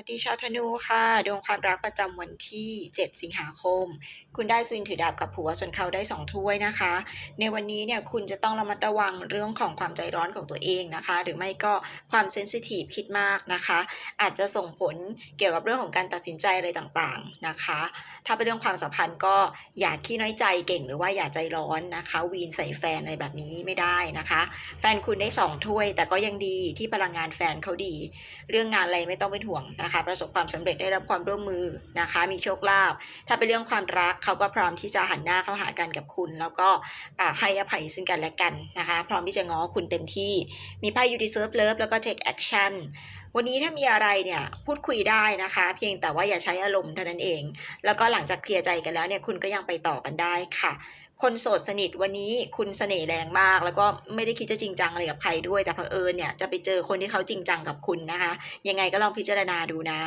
วัสดีชาวธนูค่ะดวงความรักประจำวันที่ 7 สิงหาคม คุณได้สวินถือดาบกับผัวส่วนเขาได้ 2 ถ้วยนะคะ ในวันนี้เนี่ยคุณจะต้องระมัดระวังเรื่องของความใจร้อนของตัวเองนะคะ หรือไม่ก็ความเซนซิทีฟคิดมากนะคะ อาจจะส่งผลเกี่ยวกับเรื่องของการตัดสินใจอะไรต่างๆนะคะ ถ้าเป็นเรื่องความสัมพันธ์ก็อย่าขี้น้อยใจเก่งหรือว่าอย่าใจร้อนนะคะ วีนใส่แฟนอะไรแบบนี้ไม่ได้นะคะ แฟนคุณได้ 2 ถ้วย แต่ก็ยังดีที่พลังงานแฟนเขาดี เรื่องงานอะไรไม่ต้องเป็นห่วงนะคะ ประสบความสำเร็จได้รับความร่วมมือนะคะ มีโชคลาภถ้าเป็นเรื่องความรักเขาก็พร้อมที่จะหันหน้าเข้าหากันกับคุณ แล้วก็ให้อภัยซึ่งกันและกันนะคะ พร้อมที่จะง้อคุณเต็มที่ มีไพ่ you deserve love แล้วก็ take action วันนี้ถ้ามีอะไรเนี่ยพูดคุยได้นะคะ เพียงแต่ว่าอย่าใช้อารมณ์เท่านั้นเอง แล้วก็หลังจากเคลียร์ใจกันแล้วเนี่ยคุณก็ยังไปต่อกันได้ค่ะ คนโสดสนิทวันนี้คุณเสน่ห์แรงมาก แล้วก็ไม่ได้คิดจะจริงจังอะไรกับใครด้วยแต่เผอิญเนี่ยจะไปเจอคนที่เขาจริงจังกับคุณนะคะ ยังไงก็ลองพิจารณาดูนะ